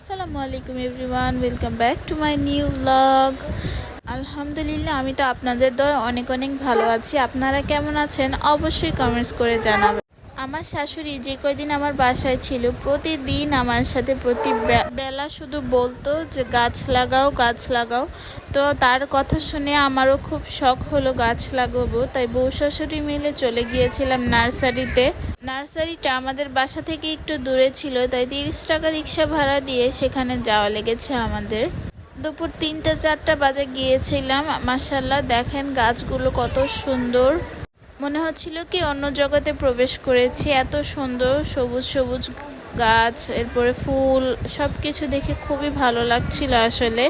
আসসালামু আলাইকুম everyone, welcome back to my new blog. আলহামদুলিল্লাহ, আমি তো আপনাদের দয় অনেক অনেক ভালো আছি। আপনারা কেমন আছেন? অবশ্যই কমেন্টস করে জানাবেন। আমার শাশুড়ি যে কয়দিন আমার বাসায় ছিল, প্রতিদিন আমার সাথে প্রতি বেলা শুধু বলতো যে, গাছ লাগাও গাছ লাগাও। তো তার কথা শুনে আমারও খুব শখ হলো গাছ লাগাবো। তাই বউ শাশুড়ি মিলে চলে গিয়েছিলাম নার্সারিতে। নার্সারিটা আমাদের বাসা থেকে একটু দূরে ছিল, তাই তিরিশ টাকা রিক্সা ভাড়া দিয়ে সেখানে যাওয়া লেগেছে আমাদের। দুপুর তিনটা, চারটা বাজে গিয়েছিলাম। মাসাল্লাহ দেখেন গাছগুলো কত সুন্দর। মনে হচ্ছিল কি অন্য জগতে প্রবেশ করেছি। এত সুন্দর সবুজ সবুজ গাছ, এরপরে ফুল সব কিছু দেখে খুবই ভালো লাগছিল আসলে।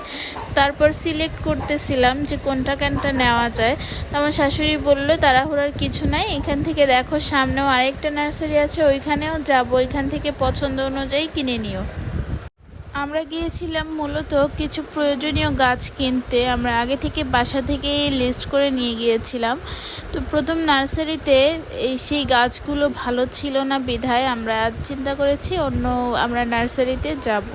তারপর সিলেক্ট করতেছিলাম যে কোনটা কোনটা নেওয়া যায়। তো আমার শাশুড়ি বলল, তাড়াহুড়ার কিছু নাই, এখান থেকে দেখো, সামনেও আরেকটা নার্সারি আছে, ওইখানেও যাব ওইখান থেকে পছন্দ অনুযায়ী কিনে নিও। আমরা গিয়েছিলাম মূলত কিছু প্রয়োজনীয় গাছ কিনতে। আমরা আগে থেকে বাসা থেকে লিস্ট করে নিয়ে গিয়েছিলাম। তো প্রথম নার্সারিতে এই সেই গাছগুলো ভালো ছিল না বিধায় আমরা চিন্তা করেছি অন্য আমরা নার্সারিতে যাব।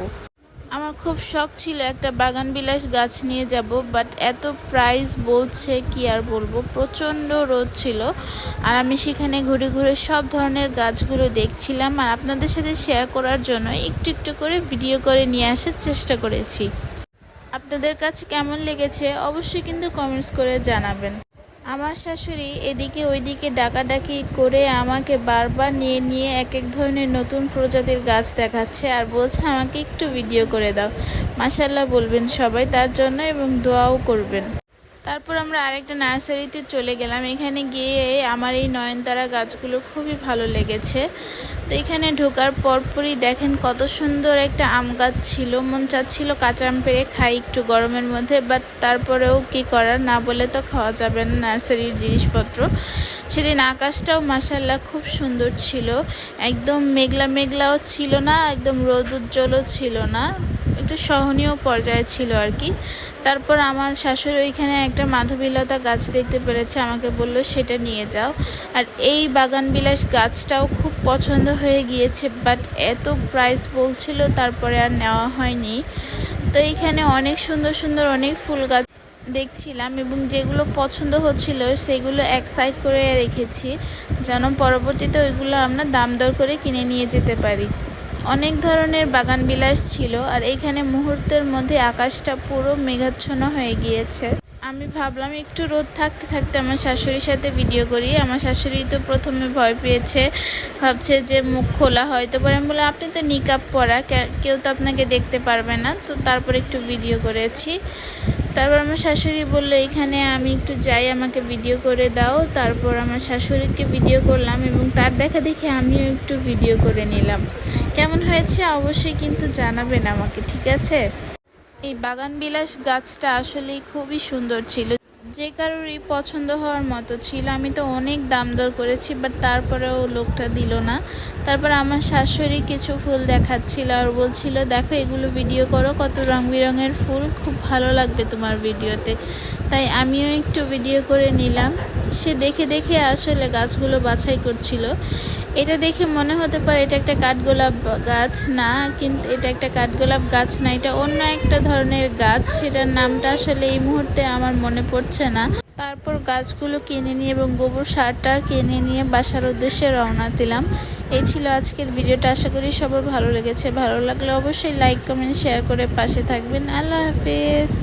আমার খুব শখ ছিল একটা বাগান বিলাস গাছ নিয়ে যাব বাট এত প্রাইস বলছে কি আর বলব? প্রচণ্ড রোদ ছিল, আর আমি সেখানে ঘুরে ঘুরে সব ধরনের গাছগুলো দেখছিলাম, আর আপনাদের সাথে শেয়ার করার জন্য একটু একটু করে ভিডিও করে নিয়ে আসার চেষ্টা করেছি। আপনাদের কাছে কেমন লেগেছে? অবশ্যই কিন্তু কমেন্টস করে জানাবেন। আমার শাশুড়ি এদিকে ওইদিকে ডাকাডাকি করে আমাকে বারবার নিয়ে নিয়ে এক এক ধরনের নতুন প্রজাতির গাছ দেখাচ্ছে আর বলছে, আমাকে একটু ভিডিও করে দাও। মাসাল্লাহ বলবেন সবাই তার জন্য এবং দোয়াও করবেন। তারপর আমরা আরেকটা নার্সারিতে চলে গেলাম। এখানে গিয়ে আমার এই নয়নতারা গাছগুলো খুবই ভালো লেগেছে। তো এখানে ঢোকার পরপরই দেখেন কত সুন্দর একটা আম গাছ ছিল। মন চাচ্ছিল কাঁচা আম পেরে খাই একটু গরমের মধ্যে বাট তারপরেও কি করার না বলে তো খাওয়া যাবে না নার্সারির জিনিসপত্র। সেদিন আকাশটাও মাসাল্লাহ খুব সুন্দর ছিল। একদম মেঘলা মেঘলাও ছিল না, একদম রোদ উজ্জ্বলও ছিল না। একটু সহনীয় পর্যায়ে ছিল আর কি। তারপর আমার শাশুড়ি ওইখানে একটা মাধবীলতা গাছ দেখতে পেরেছে, আমাকে বলল, সেটা নিয়ে যাও। আর এই বাগান বিলাস গাছটাও খুব পছন্দ হয়ে গিয়েছে বাট এত প্রাইস বলছিল, তারপরে আর নেওয়া হয়নি। তো এইখানে অনেক সুন্দর সুন্দর অনেক ফুল গাছ দেখছিলাম এবং যেগুলো পছন্দ হচ্ছিল, সেগুলো এক সাইড করে রেখেছি। যেন পরবর্তীতে ওইগুলো আমরা দাম দর করে কিনে নিয়ে যেতে পারি। অনেক ধরনের বাগান বিলাস ছিল আর এইখানে মুহূর্তের মধ্যে আকাশটা পুরো মেঘাচ্ছন্ন হয়ে গিয়েছে। আমি ভাবলাম একটু রোদ থাকতে থাকতে আমার শাশুড়ির সাথে ভিডিও করি। আমার শাশুড়ি তো প্রথমে ভয় পেয়েছে, ভাবছে যে মুখ খোলা হয়তো পরে আমি বললাম, আপনি তো নিকাপ পরা কেউ তো আপনাকে দেখতে পারবে না। তো তারপর একটু ভিডিও করেছি। তারপর আমার শাশুড়ি বলল, এখানে আমি একটু যাই, আমাকে ভিডিও করে দাও। তারপর আমার শাশুড়িকে ভিডিও করলাম এবং তার দেখা দেখে আমিও একটু ভিডিও করে নিলাম। কেমন হয়েছে অবশ্যই কিন্তু জানাবেন আমাকে, ঠিক আছে? এই বাগান বিলাস গাছটা আসলেই খুবই সুন্দর ছিল। যে কারোরই পছন্দ হওয়ার মতো ছিল। আমি তো অনেক দাম দর করেছি বাট তারপরেও লোকটা দিল না। তারপর আমার শাশুড়ি কিছু ফুল দেখাচ্ছিল আর বলছিল, দেখো, এগুলো ভিডিও করো, কত রং বেরঙের ফুল, খুব ভালো লাগবে তোমার ভিডিওতে তাই আমিও একটু ভিডিও করে নিলাম। সে দেখে দেখে আসলে গাছগুলো বাছাই করছিল। এটা দেখে মনে হতে পারে এটা একটা কাঠগোলাপ গাছ। না, কিন্তু এটা একটা কাঠগোলাপ গাছ না, এটা অন্য একটা ধরনের গাছ। সেটার নামটা আসলে এই মুহূর্তে আমার মনে পড়ছে না। তারপর গাছগুলো কিনে নিয়ে এবং গোবর সারটা কিনে নিয়ে বাসার উদ্দেশ্যে রওনা দিলাম। এই ছিল আজকের ভিডিওটা। আশা করি সবার ভালো লেগেছে। ভালো লাগলে অবশ্যই লাইক কমেন্ট শেয়ার করে পাশে থাকবেন। আল্লাহ হাফেজ।